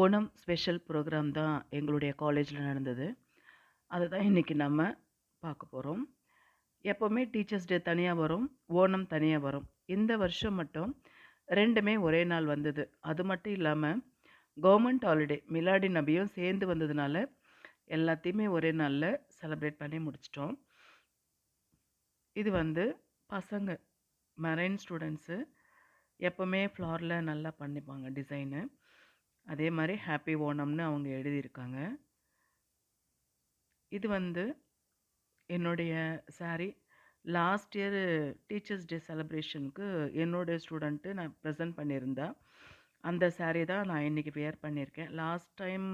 Onam special program தான் எங்களுடைய காலேஜில் நடந்தது. அதுதான் இன்றைக்கி நம்ம பார்க்க போகிறோம் எப்போவுமே டீச்சர்ஸ் டே தனியாக வரும் ஓணம் தனியாக வரும். இந்த வருஷம் மட்டும் ரெண்டுமே ஒரே நாள் வந்தது. அது மட்டும் இல்லாமல் கவர்மெண்ட் ஹாலிடே மிலாடி நபியும் சேர்ந்து வந்ததுனால எல்லாத்தையுமே ஒரே நாளில் செலப்ரேட் பண்ணி முடிச்சிட்டோம். இது வந்து பசங்க மெரைன் ஸ்டூடெண்ட்ஸு எப்போவுமே ஃப்ளாரில் நல்லா பண்ணிப்பாங்க டிசைனு அதே மாதிரி ஹாப்பி ஓணம்னு அவங்க எழுதியிருக்காங்க. இது வந்து என்னுடைய sari last year teachers day செலப்ரேஷனுக்கு என்னுடைய ஸ்டூடெண்ட்டு நான் ப்ரெசென்ட் பண்ணியிருந்தேன் அந்த சாரீ தான் நான் இன்றைக்கி வியர் பண்ணியிருக்கேன். லாஸ்ட் டைம்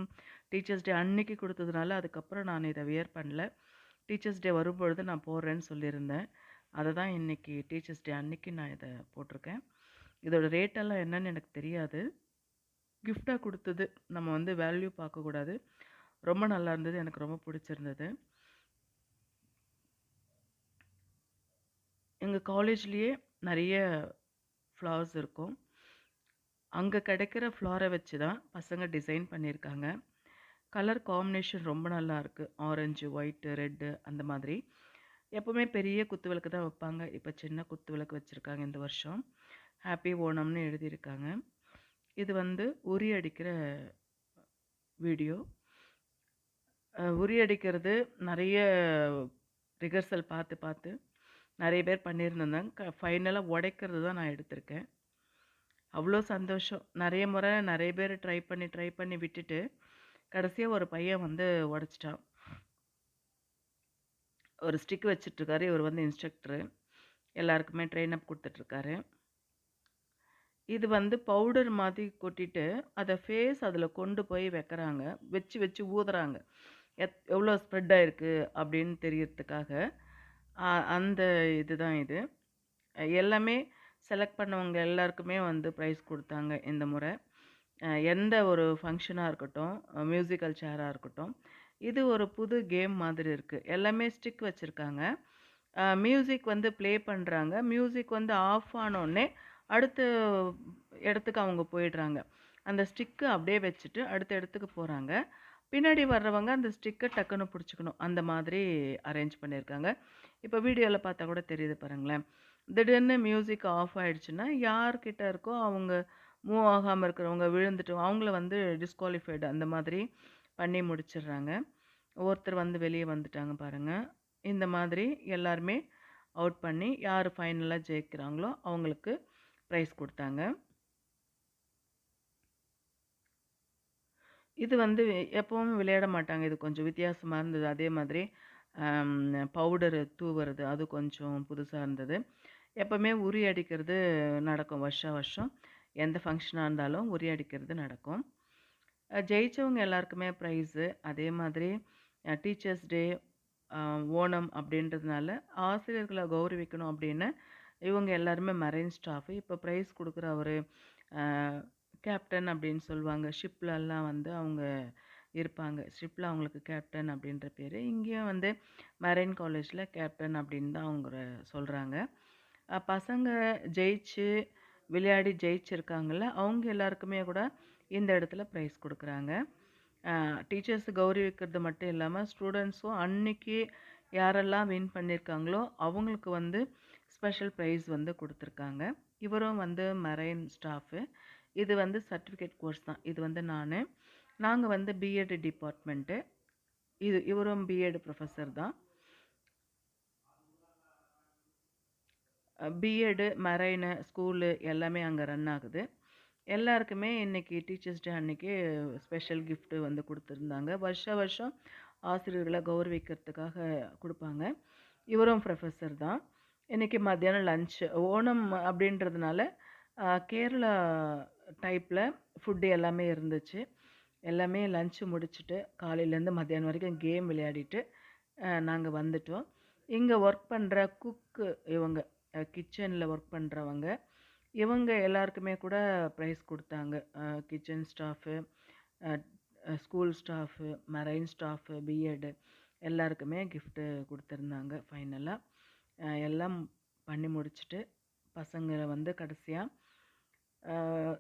டீச்சர்ஸ் டே அன்னைக்கு கொடுத்ததுனால அதுக்கப்புறம் நான் இதை வியர் பண்ணல. டீச்சர்ஸ் டே வரும்பொழுது நான் போடுறேன்னு சொல்லியிருந்தேன். அதை தான் இன்றைக்கி டீச்சர்ஸ் டே அன்னைக்கு நான் இதை போட்டிருக்கேன். இதோட ரேட்டெல்லாம் என்னன்னு எனக்கு தெரியாது. கிஃப்டாக கொடுத்தது. நம்ம வந்து வேல்யூ பார்க்கக்கூடாது ரொம்ப நல்லா இருந்தது. எனக்கு ரொம்ப பிடிச்சிருந்தது. எங்கள் காலேஜ்லேயே நிறைய ஃப்ளவர்ஸ் இருக்கும். அங்கே கிடைக்கிற ஃப்ளாரை வச்சு தான் பசங்க டிசைன் பண்ணியிருக்காங்க. கலர் காம்பினேஷன் ரொம்ப நல்லா இருக்குது ஆரஞ்சு ஒயிட்டு ரெட்டு அந்த மாதிரி. எப்போவுமே பெரிய குத்து விளக்கு தான் வைப்பாங்க. இப்போ சின்ன குத்து விளக்கு வச்சுருக்காங்க இந்த வருஷம். ஹாப்பி ஓணம்னு எழுதியிருக்காங்க. இது வந்து உரி அடிக்கிற வீடியோ. உரி அடிக்கிறது நிறைய ரிஹர்சல் பார்த்து பார்த்து நிறைய பேர் பண்ணியிருந்தாங்க க ஃபைனலாக உடைக்கிறது தான் நான் எடுத்திருக்கேன். அவ்வளோ சந்தோஷம். நிறைய முறை நிறைய பேர் ட்ரை பண்ணி ட்ரை பண்ணி விட்டுட்டு கடைசியாக ஒரு பையன் வந்து உடச்சிட்டான். ஒரு ஸ்டிக் வச்சிட்ருக்காரு. இவர் வந்து இன்ஸ்ட்ரக்டரு. எல்லாருக்குமே ட்ரெயின் அப் கொடுத்துட்ருக்காரு. இது வந்து பவுடர் மாதிரி கொட்டிட்டு அதை ஃபேஸ் அதில் கொண்டு போய் வைக்கிறாங்க. வச்சு வச்சு ஊதுறாங்க. எத் எவ்வளோ ஸ்ப்ரெட் ஆகிருக்கு அப்படின்னு தெரியறதுக்காக. அந்த இதுதான் இது. எல்லாமே செலக்ட் பண்ணவங்க எல்லாருக்குமே வந்து ப்ரைஸ் கொடுத்தாங்க இந்த முறை. எந்த ஒரு ஃபங்க்ஷனாக இருக்கட்டும் மியூசிக்கல் சேராக இருக்கட்டும் இது ஒரு புது கேம் மாதிரி இருக்குது எல்லாமே ஸ்டிக் வச்சுருக்காங்க. மியூசிக் வந்து ப்ளே பண்ணுறாங்க மியூசிக் வந்து ஆஃப் ஆனோடனே அடுத்த இடத்துக்கு அவங்க போயிடுறாங்க. அந்த ஸ்டிக்கு அப்படியே வச்சுட்டு அடுத்த இடத்துக்கு போகிறாங்க பின்னாடி வர்றவங்க அந்த ஸ்டிக்கை டக்குன்னு பிடிச்சிக்கணும். அந்த மாதிரி அரேஞ்ச் பண்ணியிருக்காங்க. இப்போ வீடியோவில் பார்த்தா கூட தெரியுது பாருங்களேன். திடீர்னு மியூசிக் ஆஃப் ஆகிடுச்சுன்னா யார்கிட்ட இருக்கோ அவங்க மூவ் ஆகாமல் இருக்கிறவங்க விழுந்துட்டு அவங்கள வந்து டிஸ்குவாலிஃபைடு அந்த மாதிரி பண்ணி முடிச்சிடுறாங்க. ஒருத்தர் வந்து வெளியே வந்துட்டாங்க பாருங்கள் இந்த மாதிரி எல்லாருமே அவுட் பண்ணி யார் ஃபைனலாக ஜெயிக்கிறாங்களோ அவங்களுக்கு ப்ரைஸ் கொடுத்தாங்க. இது வந்து எப்பவும் விளையாட மாட்டாங்க. இது கொஞ்சம் வித்தியாசமாக இருந்தது. அதே மாதிரி பவுடரு தூவுறது அது கொஞ்சம் புதுசாக இருந்தது. எப்போவுமே உரி அடிக்கிறது நடக்கும். வருஷம் வருஷம் எந்த ஃபங்க்ஷனாக இருந்தாலும் உரி அடிக்கிறது நடக்கும். ஜெயித்தவங்க எல்லாருக்குமே ப்ரைஸு அதே மாதிரி டீச்சர்ஸ் டே ஓணம் அப்படின்றதுனால ஆசிரியர்களை கௌரவிக்கணும் அப்படின்னு இவங்க எல்லாருமே மரைன் ஸ்டாஃபு இப்போ ப்ரைஸ் கொடுக்குற ஒரு கேப்டன் அப்படின்னு சொல்லுவாங்க. ஷிப்லெல்லாம் வந்து அவங்க இருப்பாங்க. ஷிப்பில் அவங்களுக்கு கேப்டன் அப்படின்ற பேர். இங்கேயும் வந்து மரைன் காலேஜில் கேப்டன் அப்படின்னு தான் அவங்க சொல்கிறாங்க பசங்க ஜெயிச்சு விளையாடி ஜெயிச்சிருக்காங்கள்ல அவங்க எல்லாருக்குமே கூட இந்த இடத்துல ப்ரைஸ் கொடுக்குறாங்க. டீச்சர்ஸ் கௌரவிக்கிறது மட்டும் இல்லாமல் ஸ்டூடெண்ட்ஸும் அன்னைக்கு யாரெல்லாம் வின் பண்ணியிருக்காங்களோ அவங்களுக்கு வந்து ஸ்பெஷல் ப்ரைஸ் வந்து கொடுத்துருக்காங்க. இவரும் வந்து மரைன் ஸ்டாஃபு. இது வந்து சர்டிஃபிகேட் கோர்ஸ் தான். இது வந்து நான். நாங்கள் வந்து பிஎட் டிபார்ட்மெண்ட்டு. இது இவரும் பிஎட் ப்ரொஃபஸர் தான். பிஎடு மரைனு ஸ்கூலு எல்லாமே அங்கே ரன் ஆகுது. எல்லாருக்குமே இன்றைக்கி டீச்சர்ஸ் டே அன்றைக்கி ஸ்பெஷல் கிஃப்ட்டு வந்து கொடுத்துருந்தாங்க. வருஷ வருஷம் ஆசிரியர்களை கௌரவிக்கிறதுக்காக கொடுப்பாங்க. இவரும் ப்ரொஃபஸர் தான். இன்றைக்கி மத்தியானம் லஞ்சு ஓணம் அப்படின்றதுனால கேரளா டைப்பில் ஃபுட்டு எல்லாமே இருந்துச்சு. எல்லாமே லஞ்சு முடிச்சுட்டு காலையிலேருந்து மத்தியானம் வரைக்கும் கேம் விளையாடிட்டு நாங்கள் வந்துட்டோம். இங்கே ஒர்க் பண்ணுற குக்கு இவங்க கிச்சனில் ஒர்க் பண்ணுறவங்க இவங்க எல்லாருக்குமே கூட ப்ரைஸ் கொடுத்தாங்க. Kitchen staff school staff marine staff B Ed எல்லாருக்குமே கிஃப்ட்டு கொடுத்துருந்தாங்க ஃபைனலாக எல்லாம் பண்ணி முடிச்சுட்டு பசங்களை வந்து கடைசியாக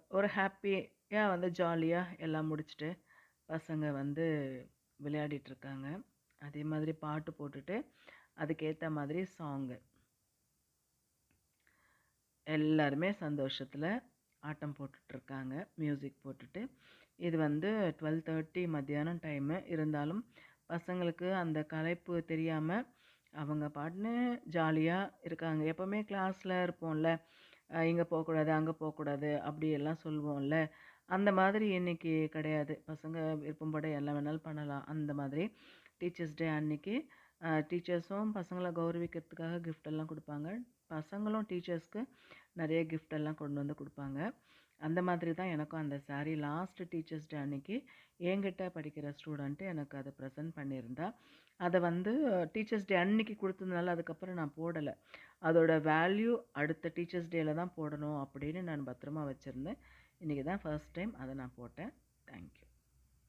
ஒரு ஹாப்பியாக வந்து ஜாலியாக எல்லாம் முடிச்சுட்டு பசங்க வந்து விளையாடிட்டு இருக்காங்க அதே மாதிரி பாட்டு போட்டுட்டு அதுக்கேற்ற மாதிரி சாங்கு. எல்லாருமே சந்தோஷத்தில் ஆட்டம் போட்டுட்ருக்காங்க மியூசிக் போட்டுட்டு. இது வந்து டுவெல் தேர்ட்டி மத்தியானம் டைமு. இருந்தாலும் பசங்களுக்கு அந்த கலைப்பு தெரியாமல் அவங்க பாட்டுன்னு ஜாலியாக இருக்காங்க. எப்போவுமே கிளாஸில் இருப்போம்ல. இங்கே போகக்கூடாது அங்கே போகக்கூடாது அப்படி எல்லாம் சொல்லுவோம்ல. அந்த மாதிரி இன்றைக்கி கிடையாது. பசங்க விருப்பம்பட எல்லாம் வேணாலும் பண்ணலாம். அந்த மாதிரி டீச்சர்ஸ் டே அன்னைக்கு டீச்சர்ஸும் பசங்களை கௌரவிக்கிறதுக்காக கிஃப்டெல்லாம் கொடுப்பாங்க. பசங்களும் டீச்சர்ஸ்க்கு நிறைய கிஃப்டெல்லாம் கொண்டு வந்து கொடுப்பாங்க. அந்த மாதிரி தான் எனக்கும் அந்த சாரீ லாஸ்ட் டீச்சர்ஸ் டே அன்னைக்கு என்கிட்ட படிக்கிற ஸ்டூடெண்ட்டு எனக்கு அதை ப்ரெசென்ட் பண்ணியிருந்தா. அதை வந்து டீச்சர்ஸ் டே அன்னைக்கு கொடுத்ததுனால அதுக்கப்புறம் நான் போடலை. அதோட வேல்யூ அடுத்த டீச்சர்ஸ் டேயில் தான் போடணும் அப்படின்னு நான் பத்திரமா வச்சுருந்தேன். இன்றைக்கி தான் ஃபர்ஸ்ட் டைம் அதை நான் போட்டேன்.